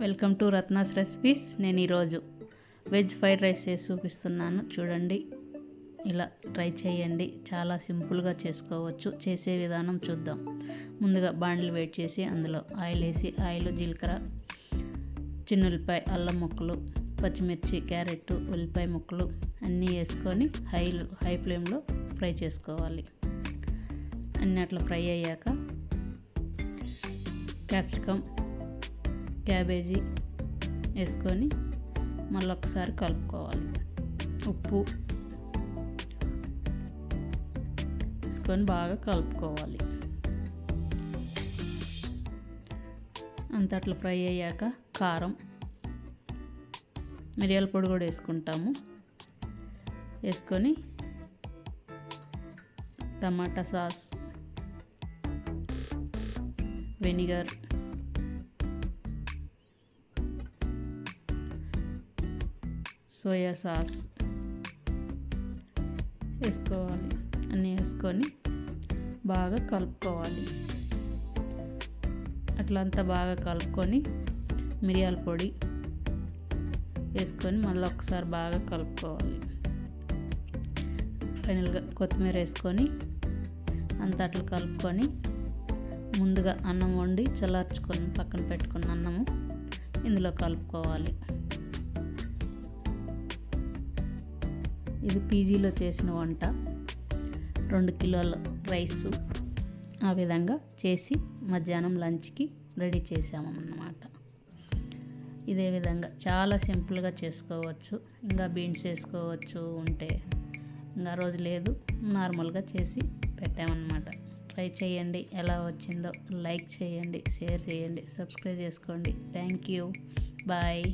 Welcome to Ratna's recipes. నేను ఈరోజు veg fried rice చేసి చూపిస్తున్నాను. చూడండి ఇలా ట్రై చేయండి. చాలా సింపుల్గా చేసుకోవచ్చు. చేసే విధానం చూద్దాం. ముందుగా బాండ్లు వేడి చేసి అందులో ఆయిల్ వేసి ఆయిల్ జీలకర్ర చిన్న ఉల్లిపాయ అల్లం ముక్కలు పచ్చిమిర్చి క్యారెట్ ఉల్లిపాయ ముక్కలు అన్నీ వేసుకొని హై హై ఫ్లేమ్లో ఫ్రై చేసుకోవాలి. అన్నీ అట్లా ఫ్రై అయ్యాక క్యాప్సికమ్ క్యాబేజీ వేసుకొని మళ్ళీ ఒకసారి కలుపుకోవాలి. ఉప్పు వేసుకొని బాగా కలుపుకోవాలి. అంత అట్లా ఫ్రై అయ్యాక కారం మిరియాల పొడి కూడా వేసుకుంటాము. వేసుకొని tomato sauce vinegar soya sauce వేసుకోవాలి అన్నీ వేసుకొని బాగా కలుపుకోవాలి అట్లంతా బాగా కలుపుకొని మిరియాల పొడి వేసుకొని మళ్ళీ ఒకసారి బాగా కలుపుకోవాలి ఫైనల్గా కొత్తిమీర వేసుకొని అంత అట్లా కలుపుకొని ముందుగా అన్నం వండి చల్లార్చుకొని పక్కన పెట్టుకున్న అన్నము ఇందులో కలుపుకోవాలి. ఇది పీజీలో చేసిన వంట. రెండు కిలోల రైస్ ఆ విధంగా చేసి మధ్యాహ్నం లంచ్కి రెడీ చేసామన్నమాట. ఇదే విధంగా చాలా సింపుల్గా చేసుకోవచ్చు. ఇంకా బీన్స్ వేసుకోవచ్చు ఉంటే ఇంకా రోజు లేదు నార్మల్గా చేసి పెట్టామన్నమాట. ట్రై చేయండి ఎలా వచ్చిందో లైక్ చేయండి షేర్ చేయండి సబ్స్క్రైబ్ చేసుకోండి. Thank you. బాయ్.